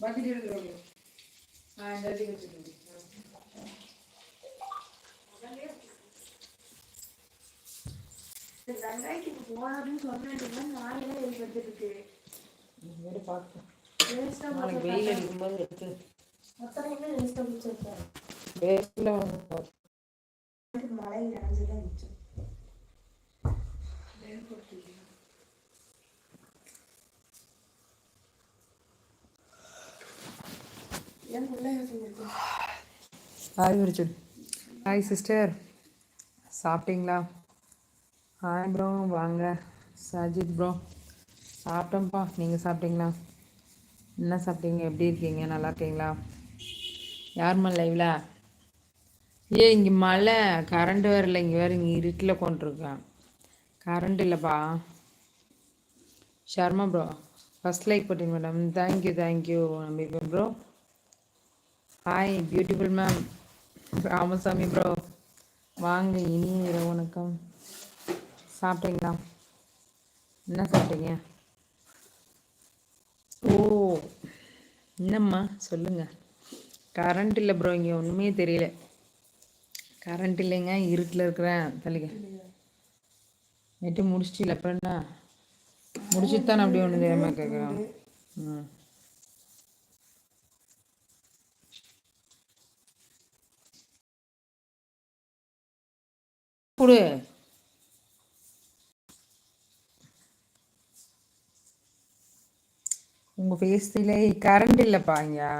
Bucket எடுத்துருவாங்க ஆ இந்த இடத்துக்கு வச்சுக்கோங்க வெங்காயத்துக்கு போனாருன்னு சொன்னேன். நாளைக்கு பார்க்கலாம் வெயில் அடிக்கும்போது எடுத்து. மொத்தமே வேஸ்ட்டில் மழை நனைஞ்சுதான் மிச்சம் ஹாய் ஹாய் சிஸ்டர் சாப்பிட்டீங்களா? ஹாய் ப்ரோ வாங்க. சஜித் ப்ரோ சாப்பிட்டோம்ப்பா. நீங்கள் சாப்பிட்டீங்களா? என்ன சாப்பிட்டீங்க? எப்படி இருக்கீங்க? நல்லா இருக்கீங்களா? யாருமா லைவ்ல ஏ இங்கே மழை. கரண்ட் வரல இங்கே வேறு இங்கே இருட்டில் கொண்டிருக்கேன் கரண்ட் இல்லைப்பா. ஷர்மா ப்ரோ ஃபஸ்ட் லைக் போட்டீங்க madam thank you thank you நம்பிப்பேன் bro hi beautiful ma'am Ramasamy bro வாங்க இனி இரவு உனக்கு சாப்பிட்டீங்களா? என்ன சாப்பிட்டீங்க? ஓ என்னம்மா? சொல்லுங்க. கரண்ட் இல்லை ப்ரோ இங்கே ஒன்றுமே தெரியல. கரண்ட் இல்லைங்க இருட்டில் இருக்கிறேன் தள்ளிங்க நெட்டு முடிச்சிட்டில அப்புறம் என்ன? முடிச்சுட்டு தான் அப்படி ஒன்று தெரியாமல் கேட்குறேன் ம். கொடு. உங்கள் ஃபேஸ்ல கரண்ட் இல்லைப்பா ஐயா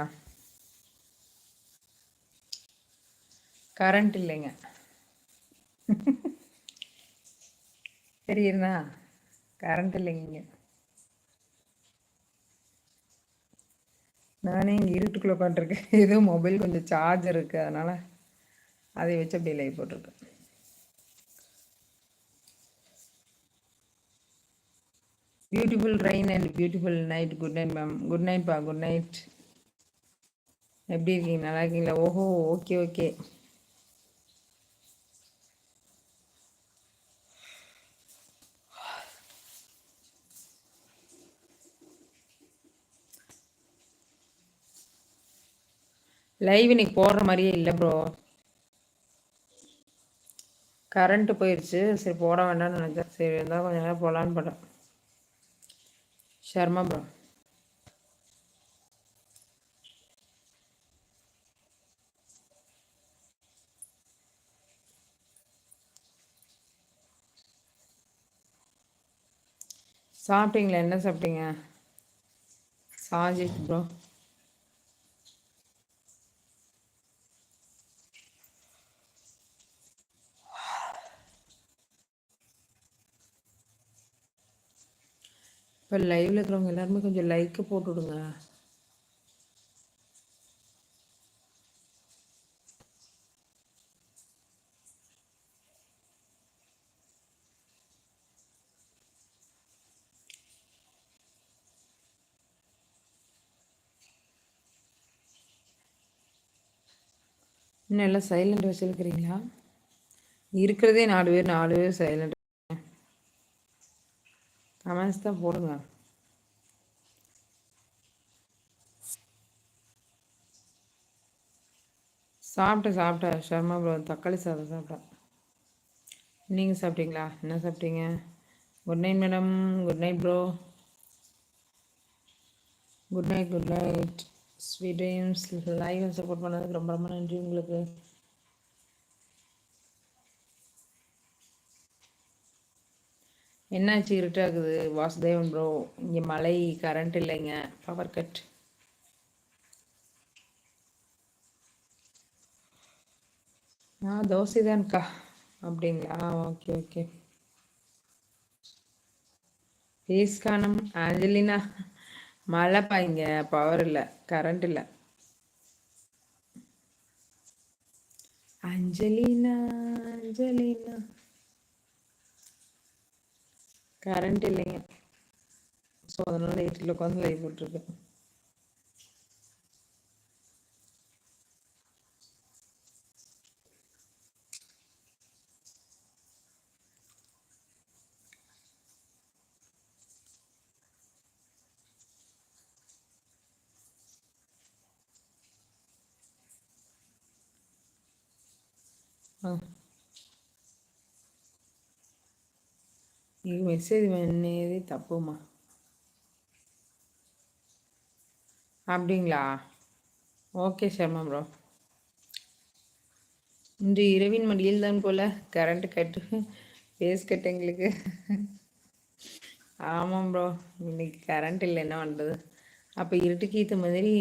கரண்ட் இல்லைங்க. தெரியுதுண்ணா கரண்ட் இல்லைங்க இங்க. நானே இங்கே இருட்டுக்குள்ளே உட்காந்துருக்கேன் ஏதோ மொபைல் கொஞ்சம் சார்ஜர் இருக்குது அதனால் அதை வச்சு அப்படியே லைவ் போட்டிருக்கேன். Beautiful rain and beautiful night good night ma'am good night பா குட் நைட் எப்படி இருக்கீங்க? நல்லா இருக்கீங்களா? ஓஹோ ஓகே ஓகே லைவ் இன்னைக்கு போடுற மாதிரியே இல்லை ப்ரோ கரண்ட்டு போயிடுச்சு சரி போட வேண்டாம்னு நினச்சேன். சரி இருந்தால் கொஞ்ச நேரம் போகலான்னு படம் ஷர்மா ப்ரோ சாப்பிட்டீங்களா? என்ன சாப்பிட்டீங்க? சாஜித் ப்ரோ இப்போ லைவில் இருக்கிறவங்க எல்லாருமே கொஞ்சம் லைக்கு போட்டுவிடுங்க இன்னும் எல்லாம் சைலண்ட் வச்சுருக்கிறீங்களா? இருக்கிறதே நாலு பேர் நாலு பேர் சைலண்ட் கமெண்ட்ஸ் தான் போடுங்க சாப்பிட்டேன் சாப்பிட்டேன் ஷர்மா ப்ரோ தக்காளி சாதம் சாப்பிட்டேன் நீங்கள் சாப்பிட்டீங்களா? என்ன சாப்பிட்டீங்க? Good night madam good night bro good night good night sweet dreams live support பண்ணதுக்கு ரொம்ப ரொம்ப நன்றி உங்களுக்கு. என்னாச்சு இருட்டாகுது வாசுதேவன் ப்ரோ இங்கே மழை கரண்ட் இல்லைங்க. பவர் கட் ஆ தோசை தான்க்கா அப்படிங்களா? Okay okay. பேஸ் காணும். ஆஞ்சலினா மழைப்பா இங்கே. பவர் இல்லை கரண்ட் இல்லை. அஞ்சலினா அஞ்சலினா. கரண்ட் இல்லைங்க. ஸோ அதனால வீட்டில் உட்காந்து லைவ் போட்டிருக்கேன். మెసేజ్ అనేది தப்புமா அப்படிங்களா ஓகே சர்மா ப்ரோ இன்று இரவின் மடியில் தான் போல கரண்ட் கட்டு பேஸ் கட்டு எங்களுக்கு ஆமாம் ப்ரோ இன்னைக்கு கரண்ட் இல்லை என்ன பண்ணுறது அப்போ இருட்டுக்கு ஏற்ற மாதிரி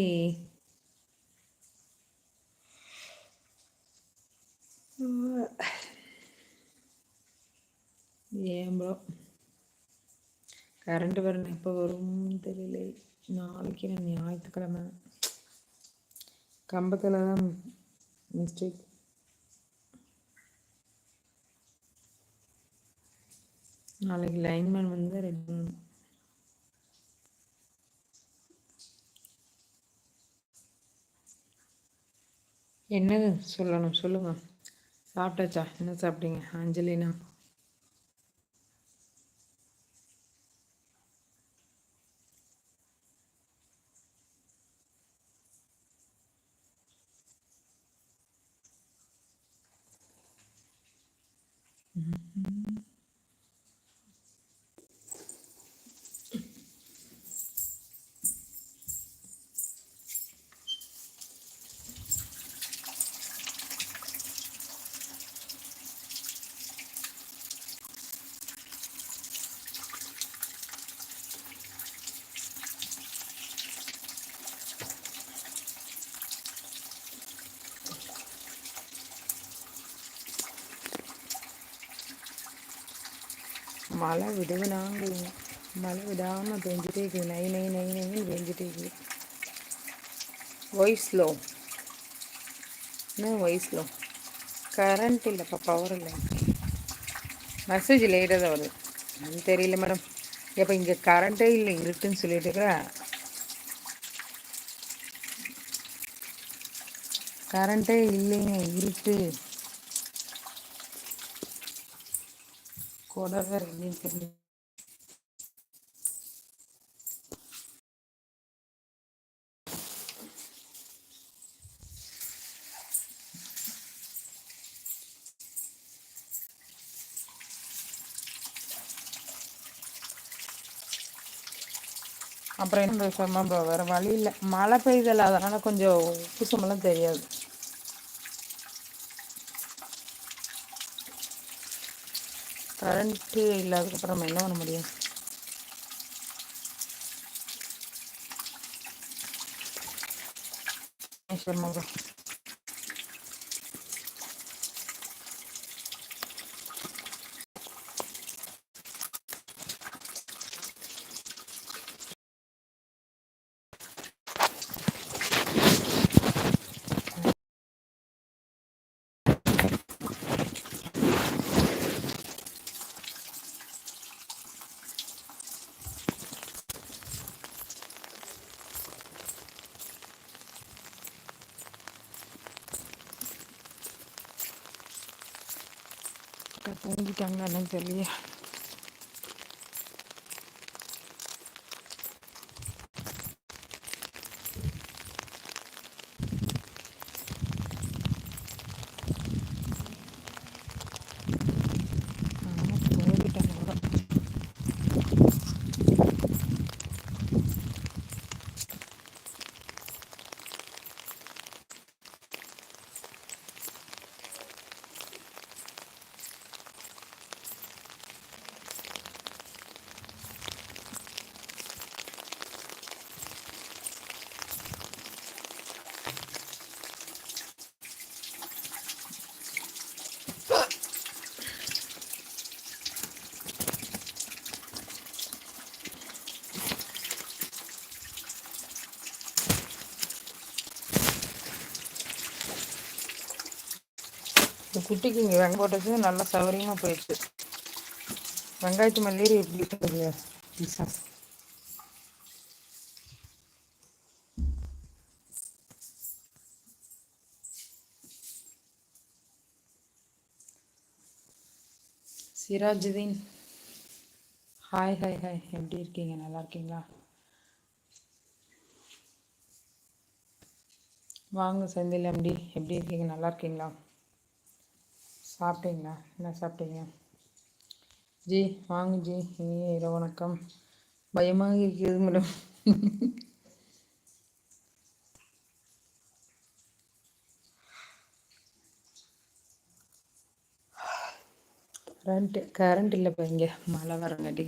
ஏன் ப்ரோ கரண்ட் வரணும். எப்போ வரும்னு தெரியல. நாளைக்கு நான் ஞாயிற்றுக்கிழமை. கம்பத்தில் தான் மிஸ்டேக் நாளைக்கு லைன்மேன் வந்து ரெண்டு என்னது? சொல்லணும். சொல்லுங்கள் சாப்பிட்டாச்சா? என்ன சாப்பிட்டீங்க? அஞ்சலினா? Mm -hmm. மழை விடுவினாங்க மழை விடாமல் பெஞ்சிட்டே இருக்குது நை நை நை நைன்னு பெஞ்சிட்டே இருக்குது வயசுலோ என்ன வயசுலோ கரண்ட் இல்லைப்பா பவர் இல்லை மெசேஜ் லேட்டாக தான் வருது தெரியல மேடம் எப்போ இங்கே கரண்ட்டே இல்லை இருட்டுன்னு சொல்லிட்டு இருக்கிறேன் கரண்ட்டே இல்லைங்க இருட்டு கொடவை இல்லைன்னு தெரியல அப்புறம் என்ன சொன்னா ப்ரோ வேறு வழி இல்லை. மழை பெய்தல அதனால் கொஞ்சம் உப்புசமெல்லாம் தெரியாது. கரண்ட்டு இல்லாததுக்கப்புறம் நம்ம என்ன பண்ண முடியும்? சர்மா தூங்கிட்டாங்களா என்னன்னு தெரியல குட்டிக்கு இங்கே வெங்காயம் போட்டது நல்லா சௌகரியமாக போயிடுச்சு. வெங்காயத்து மல்லியர் எப்படி இருக்குது பீஸா. சிராஜுதீன். Hi hi hi. எப்படி இருக்கீங்க? நல்லா இருக்கீங்களா? வாங்க செந்தில் எம்டி. எப்படி இருக்கீங்க? நல்லா இருக்கீங்களா? சாப்பிட்டீங்களா? என்ன சாப்பிட்டீங்க? ஜி வாங்க ஜி. இரவு வணக்கம். பயமாக இருக்கிறது மேடம். கரண்ட்டு கரண்ட் இல்லைப்பா இங்கே. மழை வரங்காட்டி.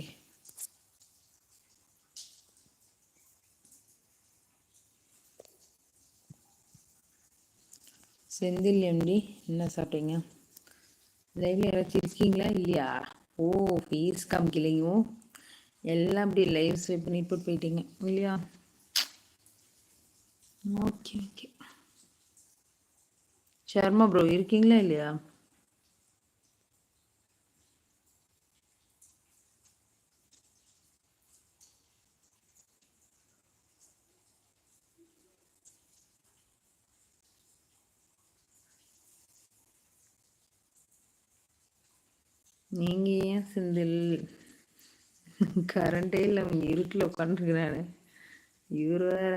செந்தில் எம்டி என்ன சாப்பிட்டீங்க? லைவ்ல யாராச்சும் இருக்கீங்களா? இல்லையா? ஓ ஃபீஸ் காமிக்கலையும் எல்லாம் அப்படி லைவ் ஸ்வைப் பண்ணி போட்டு போயிட்டீங்க. இல்லையா? ஓகே ஓகே சர்மா ப்ரோ இருக்கீங்களா இல்லையா? நீங்க ஏன் செந்தில்? கரண்டே இல்லை அவன் இருட்டில் உட்காந்துருக்கிறாரு இவர் வேற.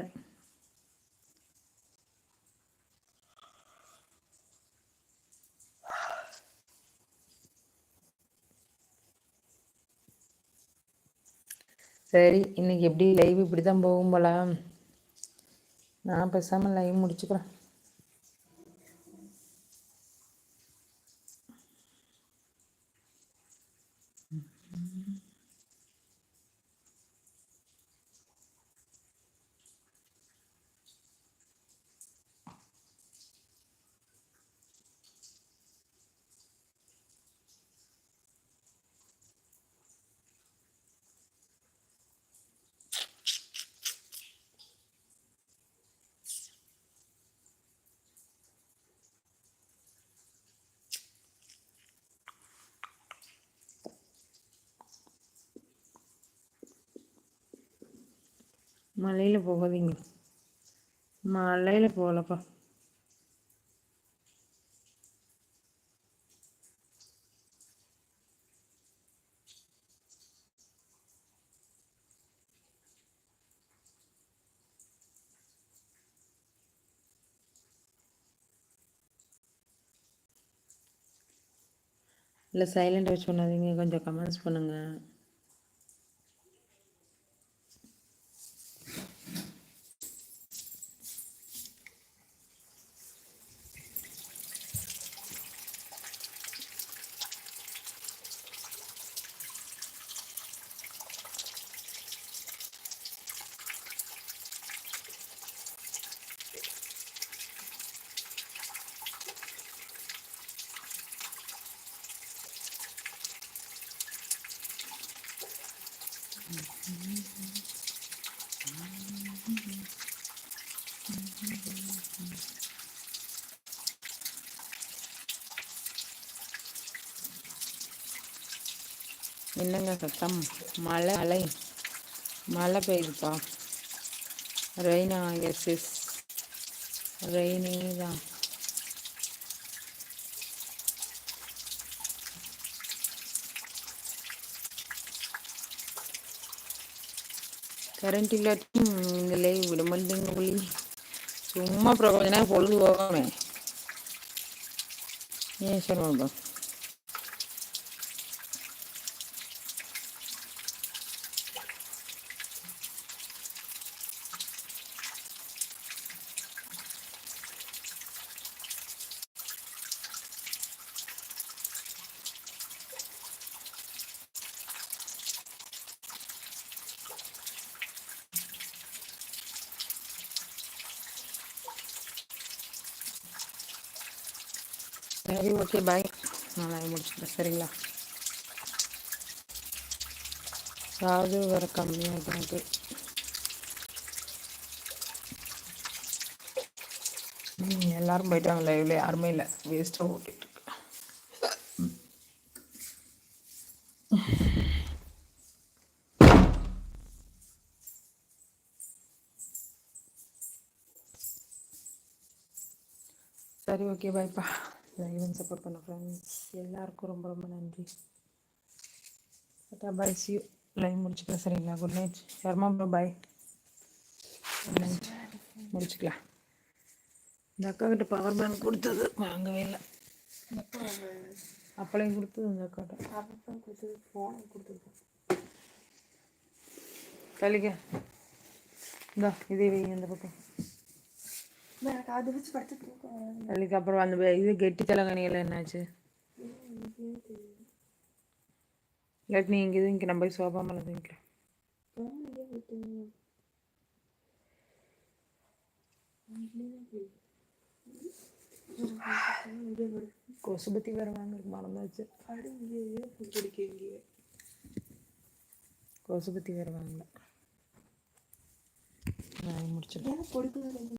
சரி இன்னைக்கு எப்படி லைவ் இப்படி தான் போகும் போல நான் பேசாமல் லைவ் முடிச்சுக்கிறேன். மலையில் போகாதீங்க. மலையில் போகலப்பா. இல்லை சைலண்ட் வச்சு பண்ணாதீங்க கொஞ்சம் கமெண்ட்ஸ் பண்ணுங்கள் என்னங்க சத்தம்? மழை மழை. மழை பெய்யுதுப்பா. ரெயினா எஸ் எஸ் ரெயினே தான் கரண்ட் இல்லாட்டி இந்த லைவ் விட மாட்டேங்க ஒளி சும்மா அப்புறம் கொஞ்ச நேரம் பொழுது போகாமே ஏன் சொல்லுவாங்க சரி ஓகே பாய் நான் லைவ் சரிங்களா? சாது வர கம்மியாக இருக்கு. எல்லாரும் போயிட்டாங்க லைவ்ல யாருமே இல்லை. வேஸ்ட்டாக ஓட்டிட்டு சரி ஓகே பாய்ப்பா லைவ் சப்போர்ட் பண்ண ஃப்ரெண்ட்ஸ் எல்லாருக்கும் ரொம்ப ரொம்ப நன்றி. பாய் சி லைவ் முடிச்சுக்கலாம் சரிங்களா good night Sharma bro bye good night முடிச்சுக்கலாம். இந்த அக்கா கிட்ட பவர் பேங்க் கொடுத்தது வாங்கவே இல்லை. அப்பளையும் கொடுத்தது இந்த அக்காட்ட அப்போ கொடுத்தது ஃபோன் கொடுத்துருக்கோம் தலிக்க இந்தா இதே வைங்க இந்த பக்கம். எனக்கு அதை வச்சு படுத்து தூக்கம் வராது. தள்ளிக்கு அப்புறம் அந்த இது கெட்டி தலைங்கணியெல்லாம் என்னாச்சு? இல்லாட்டி நீ இங்கே இங்கே நம்ம போய் சோபா மேலே தூங்கிக்கலாம் ஃபோன் எங்கே விட்டுங்க கொசு பற்றி வேறு வாங்க மறந்தாச்சு. படு இங்கேயே குடிக்க இங்கேயே கொசு பற்றி வேறு வாங்கல கொடுக்குறது